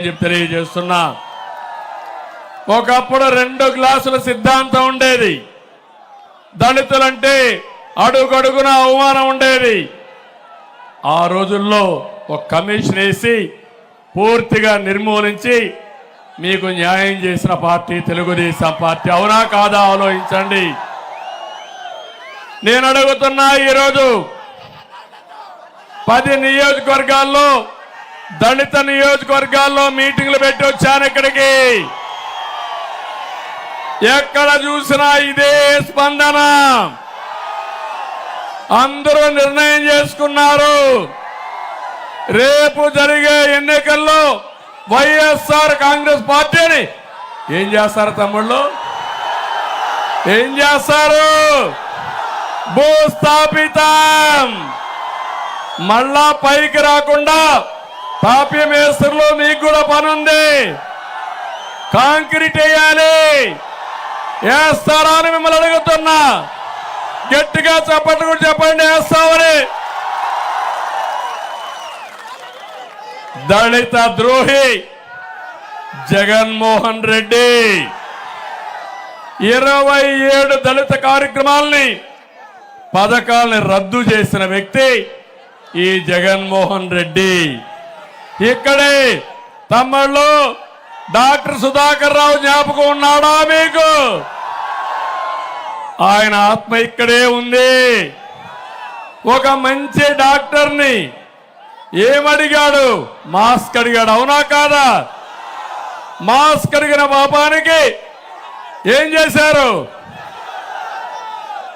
తెలియజేస్తున్నా. ఒకప్పుడు రెండు గ్లాసుల సిద్ధాంతం ఉండేది. దళితులంటే అడుగడుగున అవమానం ఉండేది. ఆ రోజుల్లో ఒక కమిషన్ వేసి పూర్తిగా నిర్మూలించి మీకు న్యాయం చేసిన పార్టీ తెలుగుదేశం పార్టీ. అవునా కాదా ఆలోచించండి. నేను అడుగుతున్నా ఈరోజు పది నియోజకవర్గాల్లో దళిత నియోజకవర్గాల్లో మీటింగ్లు పెట్టి వచ్చాను ఇక్కడికి. ఎక్కడ చూసినా ఇదే స్పందన. అందరూ నిర్ణయం చేసుకున్నారు. రేపు జరిగే ఎన్నికల్లో వైఎస్ఆర్ కాంగ్రెస్ పార్టీని ఏం చేస్తారు తమ్ముళ్ళు? ఏం చేస్తారు? భూస్థాపితం. మళ్ళా పైకి రాకుండా తాపీ మేస్త్రిలో మీకు కూడా పనుంది. కాంక్రీట్ వేయాలి. వేస్తారా అని మిమ్మల్ని అడుగుతున్నా. గట్టిగా చెప్పండి కూడా చెప్పండి వేస్తామని దళిత ద్రోహి జగన్మోహన్ రెడ్డి. ఇరవై ఏడు దళిత కార్యక్రమాల్ని పథకాల్ని రద్దు చేసిన వ్యక్తి ఈ జగన్మోహన్ రెడ్డి. ఇక్కడే తమ్ముళ్ళు డాక్టర్ సుధాకర్ రావు జ్ఞాపకం ఉన్నాడా మీకు? ఆయన ఆత్మ ఇక్కడే ఉంది. ఒక మంచి డాక్టర్ని ఏమడిగాడు మాస్క్ అడిగాడు. అవునా కాదా? మాస్క్ అడిగిన పాపానికి ఏం చేశారు?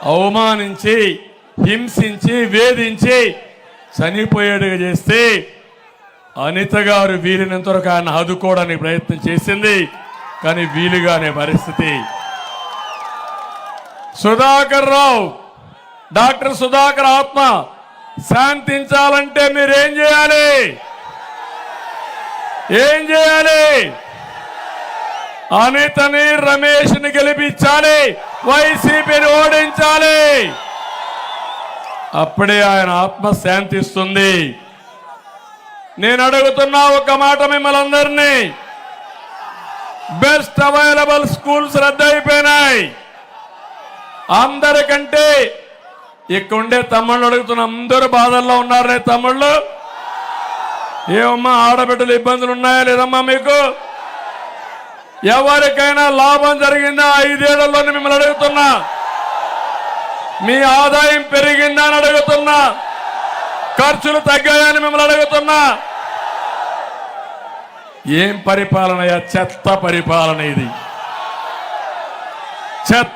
అవమానించి హింసించి వేధించి చనిపోయేట్టుగా చేస్తే అనిత గారు వీలినంత వరకు ఆయన ఆదుకోవడానికి ప్రయత్నం చేసింది కానీ వీలుగానే పరిస్థితి. సుధాకర్ రావు డాక్టర్ సుధాకర్ ఆత్మ శాంతించాలంటే మీరేం చేయాలి? ఏం చేయాలి? అనితని రమేష్ని గెలిపించాలి వైసీపీని ఓడించాలి. అప్పుడే ఆయన ఆత్మ శాంతిస్తుంది. నేను అడుగుతున్నా ఒక మాట మిమ్మల్ని అందరినీ. బెస్ట్ అవైలబుల్ స్కూల్స్ రద్దయిపోయినాయి. అందరికంటే ఇక్కడ ఉండే తమ్ముళ్ళు అడుగుతున్న అందరూ బాధల్లో ఉన్నారే తమ్ముళ్ళు. ఏమమ్మా ఆడబిడ్డలు ఇబ్బందులు ఉన్నాయా లేదమ్మా మీకు? ఎవరికైనా లాభం జరిగిందా? ఐదేళ్ళలోనే మిమ్మల్ని అడుగుతున్నా. మీ ఆదాయం పెరిగిందా అని ఖర్చులు తగ్గాయని మిమ్మల్ని అడుగుతున్నా. ఏం పరిపాలన చెత్త పరిపాలన ఇది. చెత్త